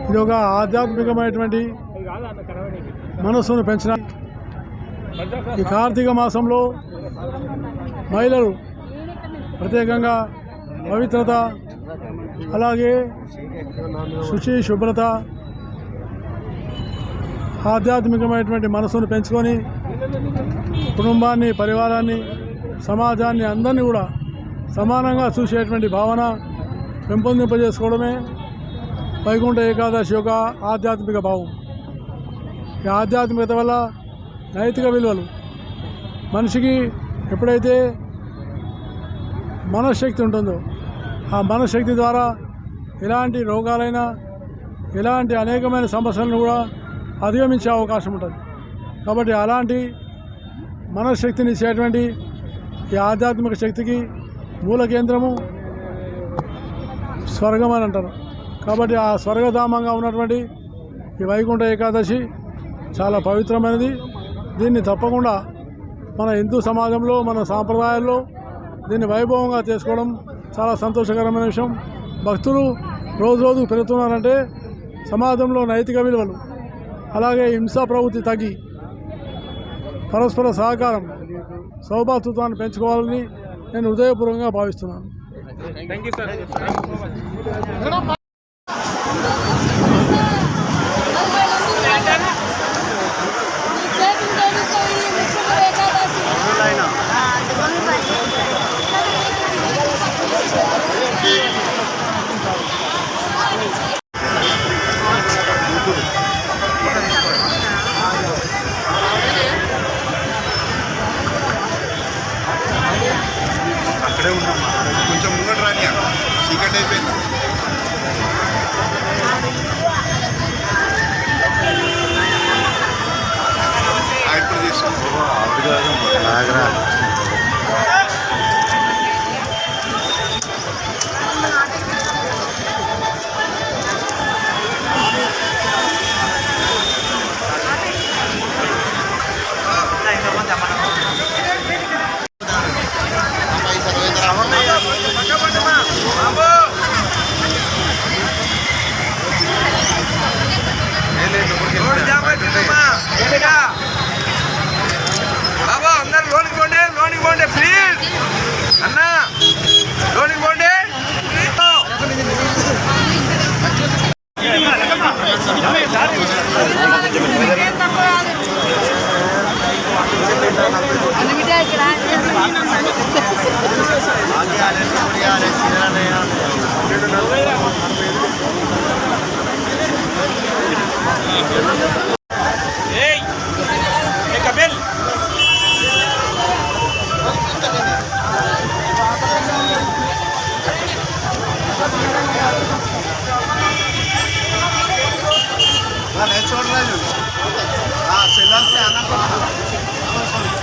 ఇది ఒక ఆధ్యాత్మికమైనటువంటి మనస్సును పెంచిన ఈ కార్తీక మాసంలో మహిళలు ప్రత్యేకంగా పవిత్రత అలాగే శుచి శుభ్రత ఆధ్యాత్మికమైనటువంటి మనసును పెంచుకొని కుటుంబాన్ని పరివారాన్ని సమాజాన్ని అందరినీ కూడా సమానంగా చూసేటువంటి భావన పెంపొందింపజేసుకోవడమే వైకుంఠ ఏకాదశి యొక్క ఆధ్యాత్మిక భావం. ఈ ఆధ్యాత్మికత వల్ల నైతిక విలువలు. మనిషికి ఎప్పుడైతే మనశ్శక్తి ఉంటుందో ఆ మనశ్శక్తి ద్వారా ఎలాంటి రోగాలైనా ఎలాంటి అనేకమైన సమస్యలను కూడా అధిగమించే అవకాశం ఉంటుంది. కాబట్టి అలాంటి మనశ్శక్తిని ఇచ్చేటువంటి ఈ ఆధ్యాత్మిక శక్తికి మూల కేంద్రము స్వర్గం అని అంటారు. కాబట్టి ఆ స్వర్గధామంగా ఉన్నటువంటి ఈ వైకుంఠ ఏకాదశి చాలా పవిత్రమైనది. దీన్ని తప్పకుండా మన హిందూ సమాజంలో మన సాంప్రదాయాల్లో దీన్ని వైభవంగా చేసుకోవడం చాలా సంతోషకరమైన విషయం. భక్తులు రోజు రోజు పెరుగుతున్నారంటే సమాజంలో నైతిక విలువలు అలాగే హింసా ప్రవృత్తి తగ్గి పరస్పర సహకారం సౌభాతృత్వాన్ని పెంచుకోవాలని నేను హృదయపూర్వకంగా భావిస్తున్నాను. అక్కడే ఉన్నాం కొంచెం ముంగట రాని చీకటి అయిపోయింది. ఆ, ఇప్పుడు లోనికి పోండి ప్లీజ్ అన్నా లోనికి పోండి ఏయ్ చూడలేదు సెల్లార్సే అన్నప్పుడు